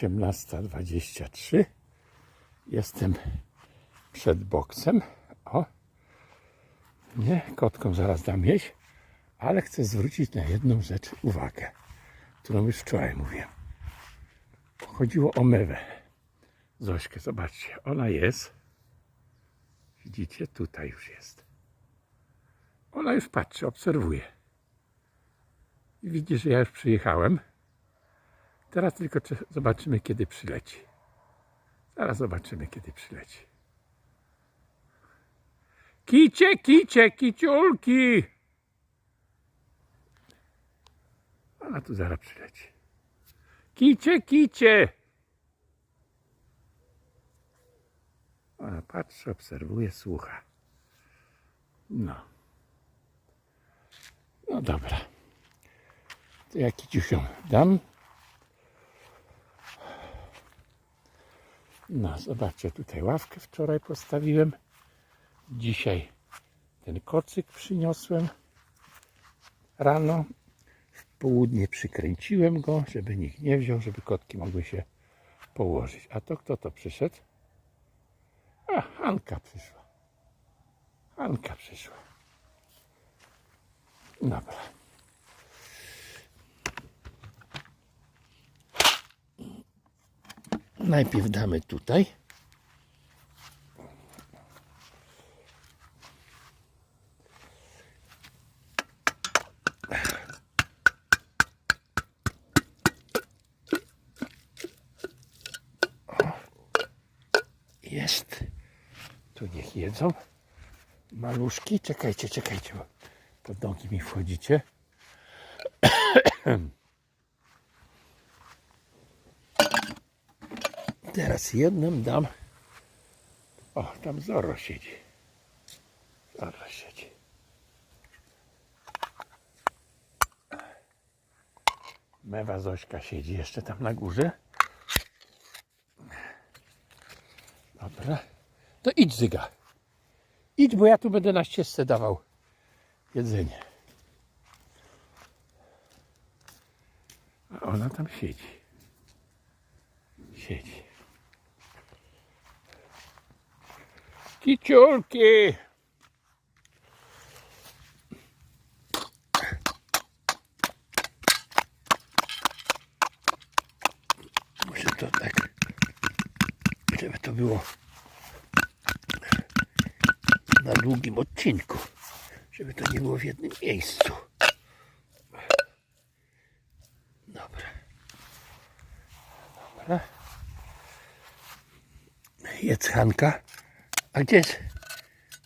kochani, jest godzina 18.23. Jestem przed boksem. O, nie, kotkom zaraz dam jeść, ale chcę zwrócić na jedną rzecz uwagę, którą już wczoraj mówiłem. Chodziło o mewę. Zośkę, zobaczcie, ona jest. Widzicie, tutaj już jest. Ona już patrzy, obserwuje. I widzi, że ja już przyjechałem. Teraz tylko zobaczymy, kiedy przyleci. Zaraz zobaczymy, kiedy przyleci. Kicie, kicie, kiciulki! Ona tu zaraz przyleci. Kicie, kicie! Ona patrzy, obserwuje, słucha. No. No dobra. To ja kiciusiom dam. No, zobaczcie, tutaj ławkę wczoraj postawiłem. Dzisiaj ten kocyk przyniosłem rano. W południe przykręciłem go, żeby nikt nie wziął, żeby kotki mogły się położyć. A to kto to przyszedł? A, Hanka przyszła. Hanka przyszła. Dobra. Najpierw damy tutaj. Jest. Tu niech jedzą. Maluszki. Czekajcie, czekajcie, bo pod nogi mi wchodzicie. Teraz jednym dam. O, tam Zorro siedzi. Zorro siedzi. Mewa Zośka siedzi jeszcze tam na górze. Dobra. To idź Zyga. Idź, bo ja tu będę na ścieżce dawał jedzenie. A ona tam siedzi. Siedzi. Kiciulki! Muszę to tak, żeby to było na długim odcinku, żeby to nie było w jednym miejscu. Dobra. Dobra. Hanka. A gdzie jest,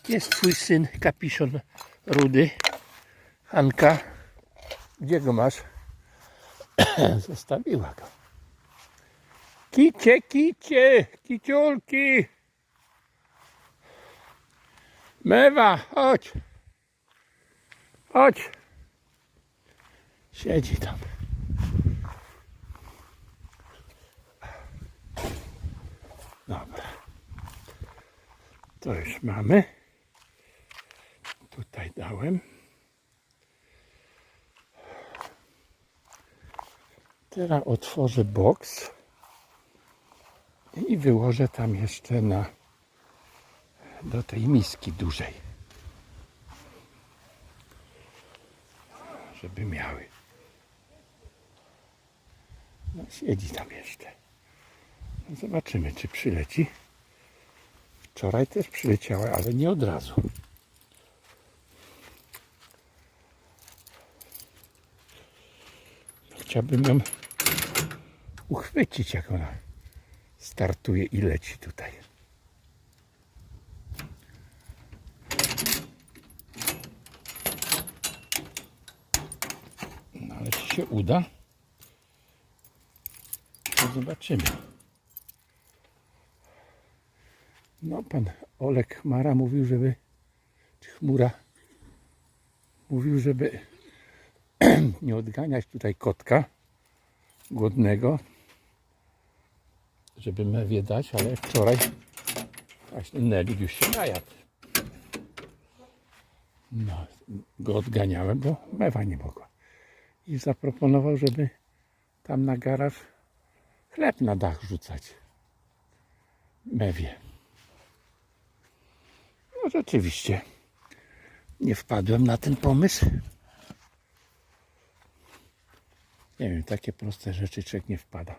gdzie jest twój syn, kapiszon rudy? Hanka, gdzie go masz? Zostawiła go. Kicie, kicie, kiciulki. Mewa, chodź. Chodź. Siedzi tam. Dobra. To już mamy. Tutaj dałem. Teraz otworzę boks i wyłożę tam jeszcze na do tej miski dużej. Żeby miały. No, siedzi tam jeszcze. No, zobaczymy, czy przyleci. Wczoraj też przyleciała, ale nie od razu. Chciałbym ją uchwycić, jak ona startuje i leci tutaj. No ale czy się uda? To zobaczymy. No, pan Olek Chmara mówił, żeby, czy Chmura, mówił, żeby nie odganiać tutaj kotka głodnego, żeby mewie dać, ale wczoraj właśnie Nelik już się najadł. No, go odganiałem, bo mewa nie mogła. I zaproponował, żeby tam na garaż chleb na dach rzucać. Mewie. No rzeczywiście. Nie wpadłem na ten pomysł. Nie wiem, takie proste rzeczy człowiek nie wpada.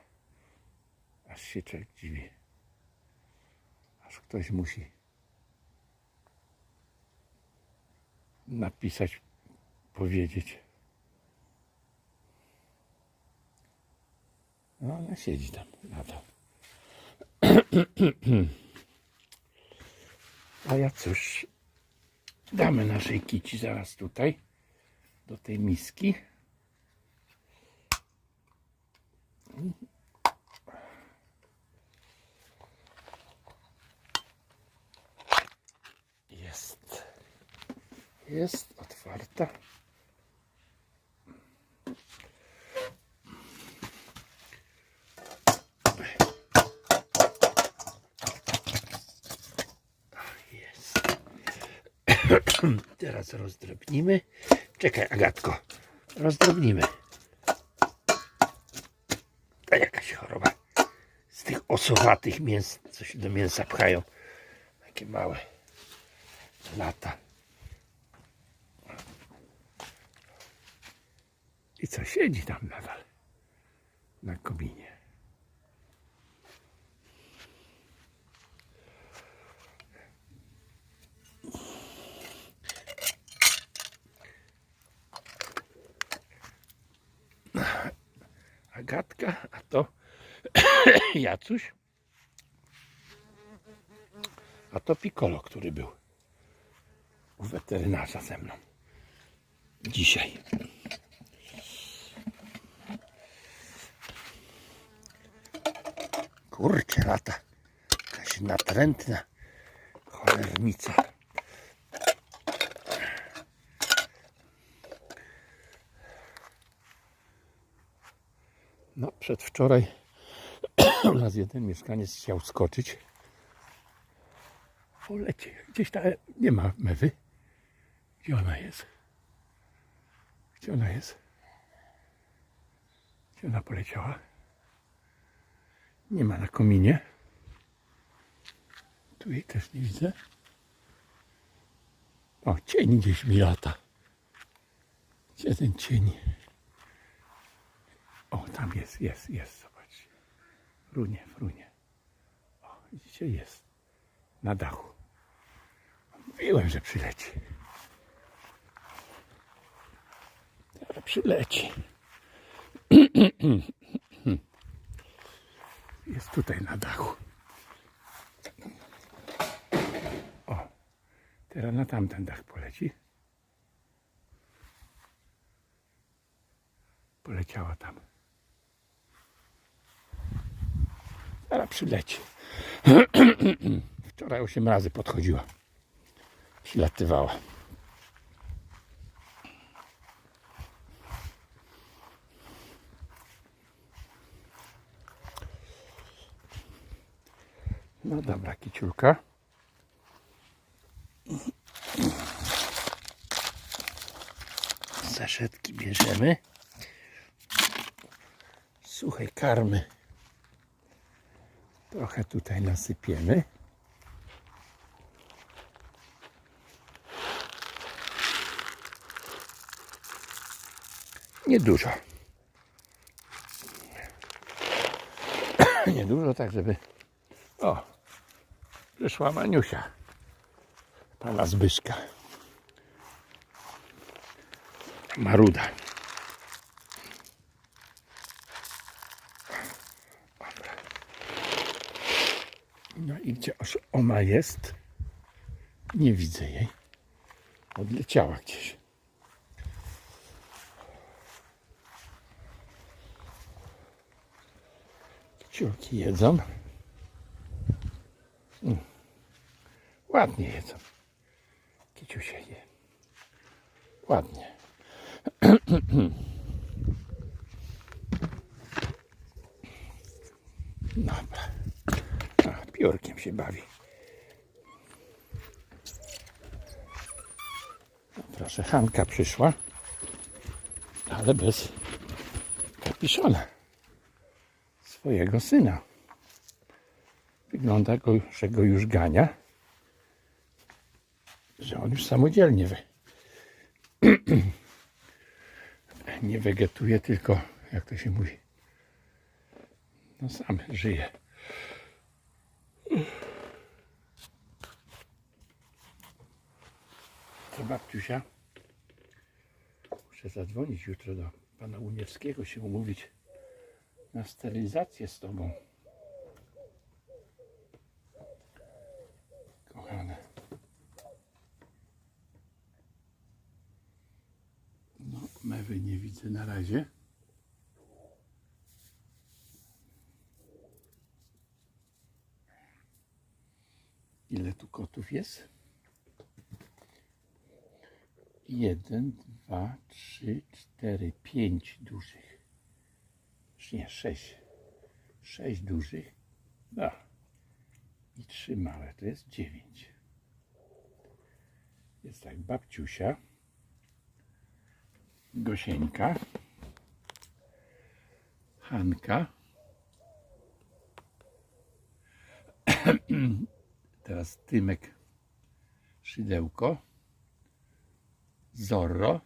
Aż się człowiek dziwi. Aż ktoś musi napisać, powiedzieć. No ona siedzi tam nadal. A ja cóż, damy naszej kici zaraz tutaj, do tej miski. Jest. Jest otwarta. Teraz rozdrobnimy. Czekaj, Agatko. Rozdrobnimy. To jakaś choroba. Z tych osowatych mięs, co się do mięsa pchają. Takie małe lata. I co, siedzi tam nadal na kominie. Agatka, a to Jacuś, a to Piccolo, który był u weterynarza ze mną dzisiaj. Kurczę, lata. Jakaś natrętna cholernica. No, przedwczoraj nas jeden mieszkaniec chciał skoczyć. Polecie. Gdzieś ta nie ma mewy. Gdzie ona jest? Gdzie ona jest? Gdzie ona poleciała? Nie ma na kominie. Tu jej też nie widzę. O, cień gdzieś mi lata. Gdzie ten cień? O, tam jest, jest, jest. Frunie, frunie. O, widzicie, jest. Na dachu. Mówiłem, że przyleci. Ale przyleci. Jest tutaj na dachu. O, teraz na tamten dach poleci. Poleciała tam. Teraz przyleci. Wczoraj 8 razy podchodziła. Przylatywała. No dobra, kiciulka. Zaszetki bierzemy. Suchej karmy. Trochę tutaj nasypiemy. Niedużo. Niedużo, tak żeby o, przyszła Maniusia. Pana Zbyszka. Maruda. No i gdzie aż ona jest? Nie widzę jej. Odleciała gdzieś. Ciurki jedzą. Ładnie jedzą. Kiciusie je. Ładnie. Dobra. Piórkiem się bawi. No, proszę, Hanka przyszła, ale bez kapiszona. swojego syna. Wygląda, go, że go już gania, że on już samodzielnie wy... nie wegetuje, tylko jak to się mówi, no sam żyje. Babciusia? Muszę zadzwonić jutro do pana Uniewskiego, się umówić na sterylizację z tobą. Kochane. No, mewy nie widzę na razie. Ile tu kotów jest? Jeden, dwa, trzy, cztery, pięć dużych. Już Nie, sześć. Sześć dużych. No. I trzy małe. To jest dziewięć. Jest tak, babciusia. Gosieńka. Hanka. Teraz Tymek Szydełko. Zorro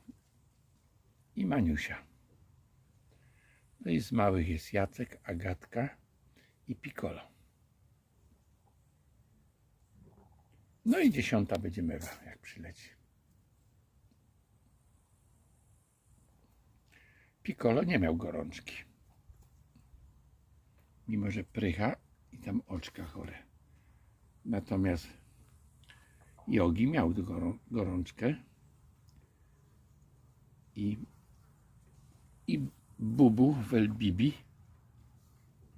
i Maniusia. No i z małych jest Jacek, Agatka i Piccolo. No i dziesiąta będzie mewa, jak przyleci. Piccolo nie miał gorączki. Mimo, że prycha i tam oczka chore. Natomiast Jogi miał gorą- gorączkę i, i Bubu Welbibi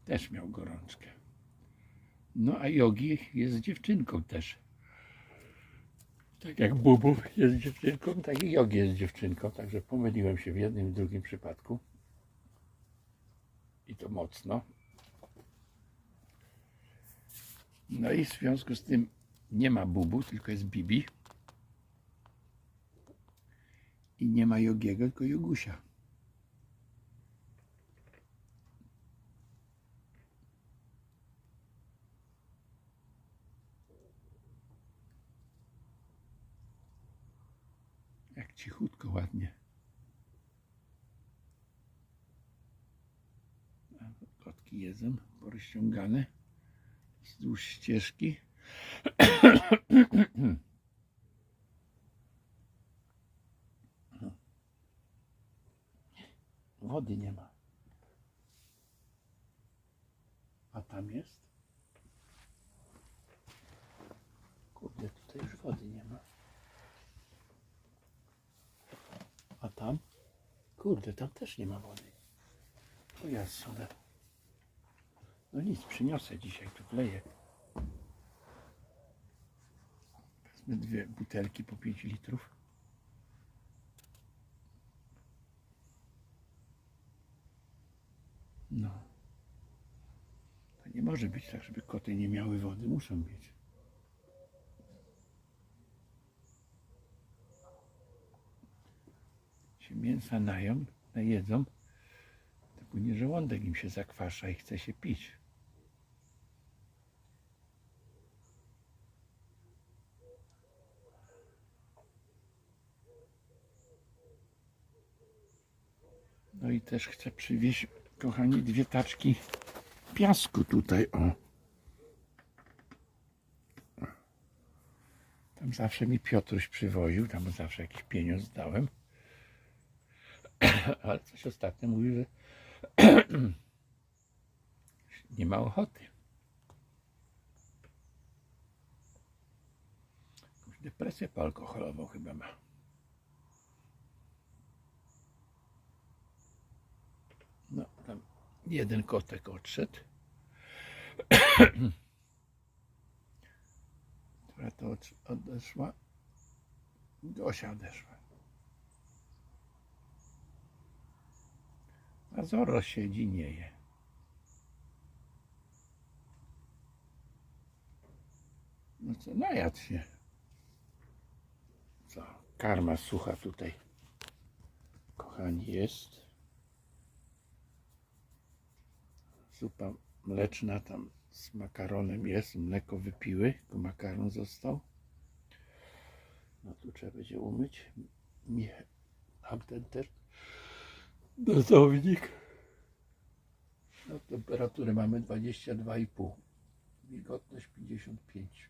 też miał gorączkę. No a Jogi jest dziewczynką też. Tak jak Bubu jest dziewczynką, tak i Jogi jest dziewczynką. Także pomyliłem się w jednym i drugim przypadku. I to mocno. No i w związku z tym nie ma Bubu, tylko jest Bibi. I nie ma Jogiego, tylko Jogusia. Jak cichutko, ładnie. Kotki jedzą, porozciągane wzdłuż ścieżki. Wody nie ma. A tam jest? Kurde, tutaj już wody nie ma. A tam? Kurde, tam też nie ma wody. O jasne. No nic, przyniosę dzisiaj, tu wleję. Wezmę dwie butelki po 5 litrów. No. To nie może być tak, żeby koty nie miały wody. Muszą mieć. Się mięsa nają, najedzą, to później żołądek im się zakwasza i chce się pić. No i też chcę przywieźć, kochani, dwie taczki piasku tutaj, o. Tam zawsze mi Piotruś przywoził, tam zawsze jakiś pieniądz dałem. Ale coś ostatnio mówił, że nie ma ochoty. Depresję poalkoholową chyba ma. No, tam jeden kotek odszedł. Która to odeszła? Gosia odeszła. A Zoro siedzi, nie je. No co, najadł się. Co, karma sucha tutaj. Kochani, jest. Zupa mleczna tam z makaronem jest. Mleko wypiły, makaron został. No tu trzeba będzie umyć. Mi- Tamten też. Dozownik. No, temperatury mamy 22,5. Wilgotność 55.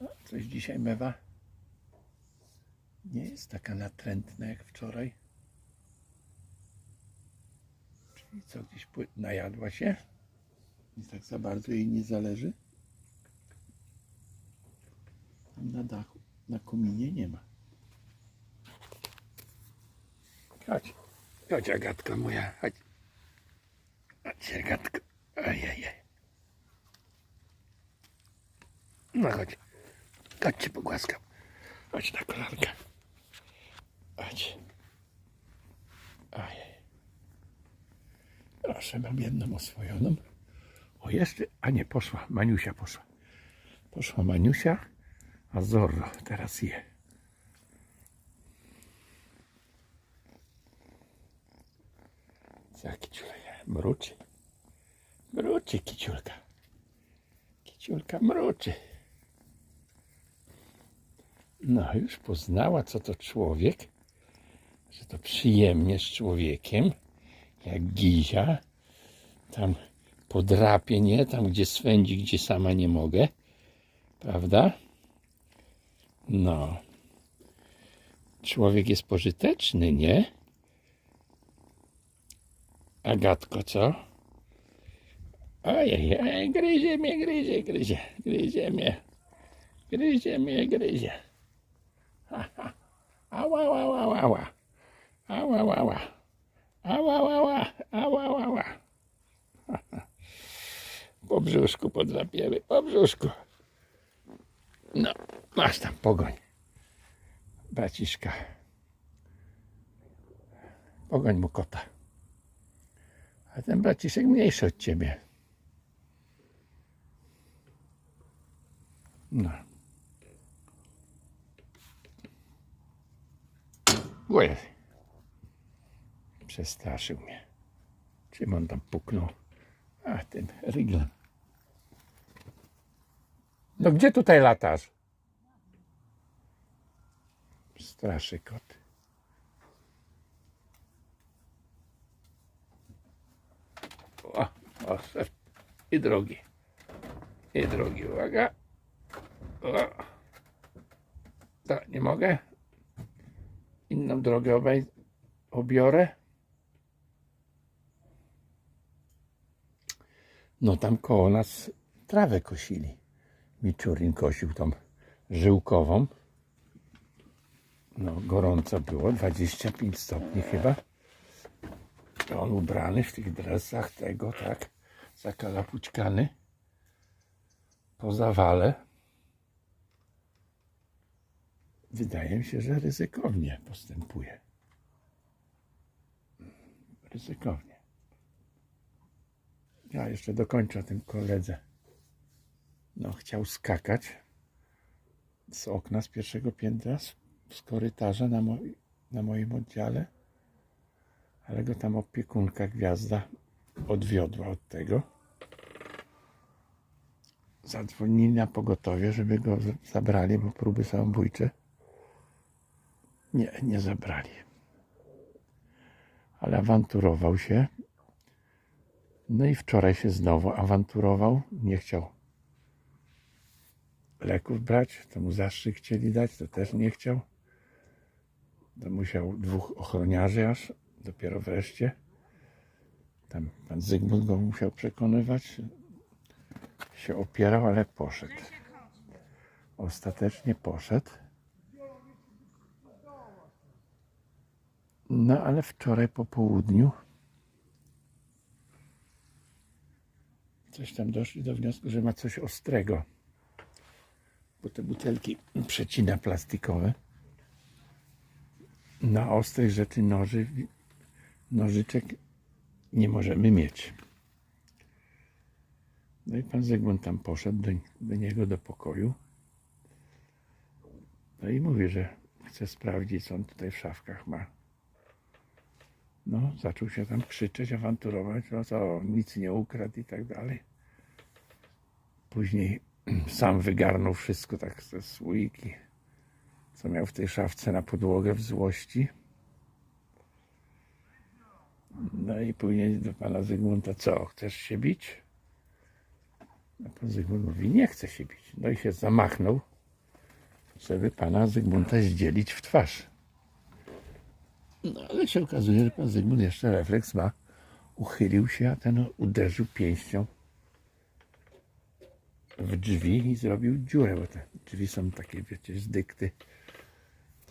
A, Coś dzisiaj mewa nie jest taka natrętna jak wczoraj. Czyli co gdzieś pły- najadła się i tak za bardzo jej nie zależy. Tam na dachu, na kominie nie ma. Chodź, chodź Agatka moja, chodź. Chodź Agatka, ojej. No chodź, chodź cię pogłaskam. Chodź na kolankę. Chodź. Ojej. Proszę, mam jedną oswojoną. O, jeszcze, a nie, poszła, Maniusia poszła. Poszła Maniusia, a Zorro teraz je. Co kiciulka? Mruczy. Mruczy kiciulka. Kiciulka mruczy. No, już poznała, co to człowiek, że to przyjemnie z człowiekiem, jak Gizia. Tam podrapie, nie? Tam, gdzie swędzi, gdzie sama nie mogę. Prawda? No. Człowiek jest pożyteczny, nie? Agatko, co? Ojej, ojej, gryzie mnie, gryzie, gryzie, gryzie mnie. Gryzie mnie, gryzie. Ha, ha. Ała, ała, ała, ała. Ała, ała, ała. Ała, ała, ała. Po brzuszku podrapiemy, po brzuszku. No, masz tam pogoń. Braciszka. Pogoń mu kota. A ten braciszek mniejszy od ciebie. No. Ojej. Przestraszył mnie. Czym on tam puknął? A, tym ryglem. No gdzie tutaj latasz? Straszy kot. O, o. I drogi. I drogi, uwaga. O. Tak, nie mogę. Inną drogę obej obiorę. No tam koło nas trawę kosili. Miczurin kosił tą żyłkową. No gorąco było, 25 stopni chyba. On ubrany w tych dresach tego, tak, zakalapućkany. Po zawale. Wydaje mi się, że ryzykownie postępuje. Ryzykownie. Ja jeszcze dokończę tym koledze. No, chciał skakać z okna z pierwszego piętra, z, korytarza na, moi, na moim oddziale, ale go tam opiekunka gwiazda odwiodła od tego. Zadzwonili na pogotowie, żeby go zabrali, bo próby samobójcze. Nie, nie zabrali. Ale awanturował się. No i wczoraj się znowu awanturował. Nie chciał leków brać, to mu zastrzyk chcieli dać, to też nie chciał. To musiał dwóch ochroniarzy aż, dopiero wreszcie. Tam pan Zygmunt go musiał przekonywać. Się opierał, ale poszedł. Ostatecznie poszedł. No ale wczoraj po południu coś tam doszli do wniosku, że ma coś ostrego bo te butelki przecina plastikowe. Na ostrych rzeczy noży, nożyczek nie możemy mieć. No i pan Zygmunt tam poszedł do, do niego do pokoju. No i mówi, że chce sprawdzić, co on tutaj w szafkach ma. No, zaczął się tam krzyczeć, awanturować, no co, nic nie ukradł i tak dalej. Później sam wygarnął wszystko tak ze słoiki, co miał w tej szafce na podłogę w złości. No i później do pana Zygmunta, co, chcesz się bić? A pan Zygmunt mówi, nie chcę się bić. No i się zamachnął, żeby pana Zygmunta zdzielić w twarz. No ale się okazuje, że pan Zygmunt jeszcze refleks ma. Uchylił się, a ten uderzył pięścią w drzwi i zrobił dziurę, bo te drzwi są takie, wiecie, z dykty.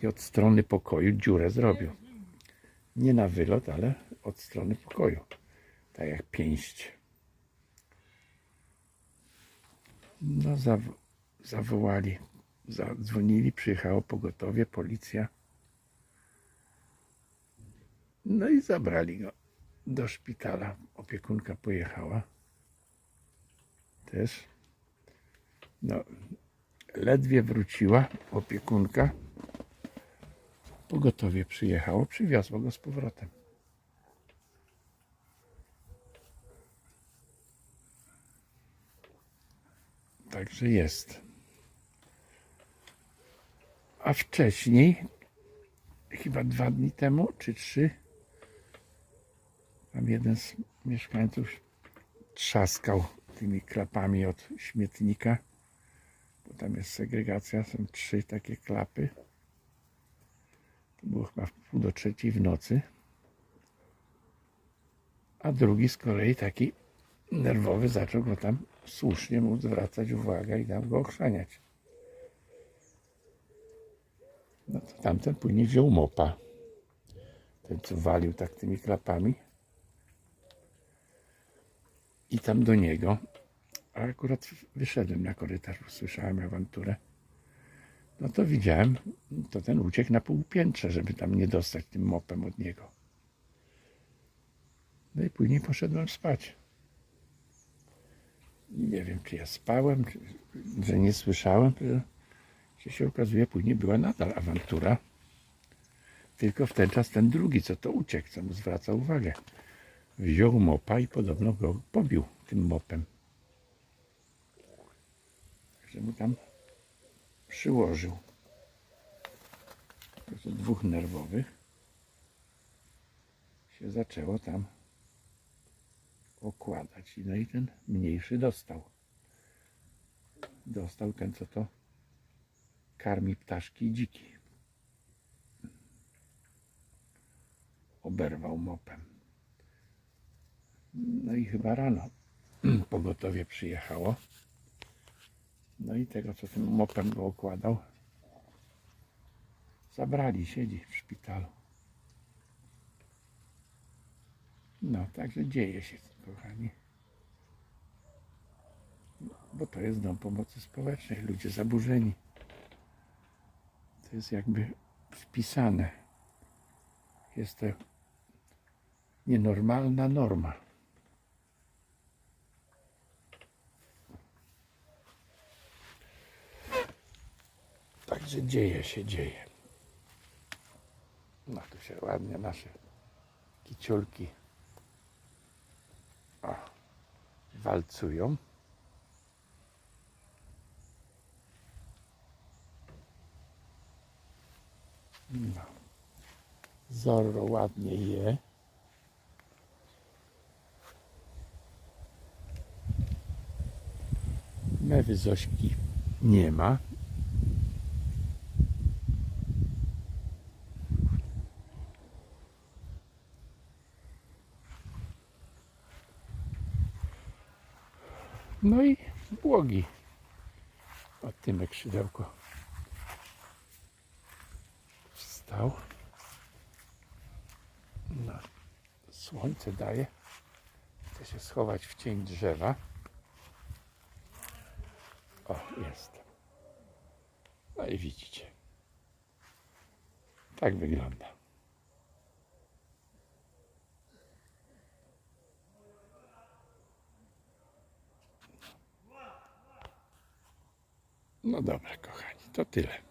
I od strony pokoju dziurę zrobił. Nie na wylot, ale od strony pokoju. Tak jak pięść. No, zaw- zawołali, zadzwonili, przyjechało pogotowie, policja. No i zabrali go do szpitala. Opiekunka pojechała też. No, ledwie wróciła opiekunka. Pogotowie przyjechało, przywiozło go z powrotem. Także jest. A wcześniej, chyba dwa dni temu, czy trzy, tam jeden z mieszkańców trzaskał tymi klapami od śmietnika, bo tam jest segregacja, są trzy takie klapy. To było chyba w pół do trzeciej w nocy. A drugi z kolei taki nerwowy zaczął go tam słusznie mu zwracać uwagę i tam go ochrzaniać. No to tamten później wziął mopa. Ten co walił tak tymi klapami. I tam do niego. A akurat wyszedłem na korytarz, usłyszałem awanturę. No to widziałem, to ten uciekł na półpiętrze, żeby tam nie dostać tym mopem od niego. No i później poszedłem spać. Nie wiem, czy ja spałem, czy, że nie słyszałem, że się okazuje, później była nadal awantura. Tylko w ten czas ten drugi, co to uciekł, co mu zwraca uwagę, wziął mopa i podobno go pobił tym mopem. Także mu tam przyłożył. To dwóch nerwowych się zaczęło tam okładać. No i ten mniejszy dostał. Dostał ten, co to karmi ptaszki i dziki. Oberwał mopem. No i chyba rano pogotowie przyjechało. No i tego, co tym mopem go okładał, zabrali, siedzi w szpitalu. No, także dzieje się, kochani. Bo to jest dom pomocy społecznej, ludzie zaburzeni. To jest jakby wpisane. Jest to nienormalna norma. Także dzieje się, dzieje. No tu się ładnie nasze kiciulki o, walcują. No. Zorro ładnie je. Mewy Zośki nie ma. No i błogi. O Tymek szydełko wstał. No, słońce daje. Chcę się schować w cień drzewa. O, jest. No i widzicie. Tak wygląda. No dobra, kochani, to tyle.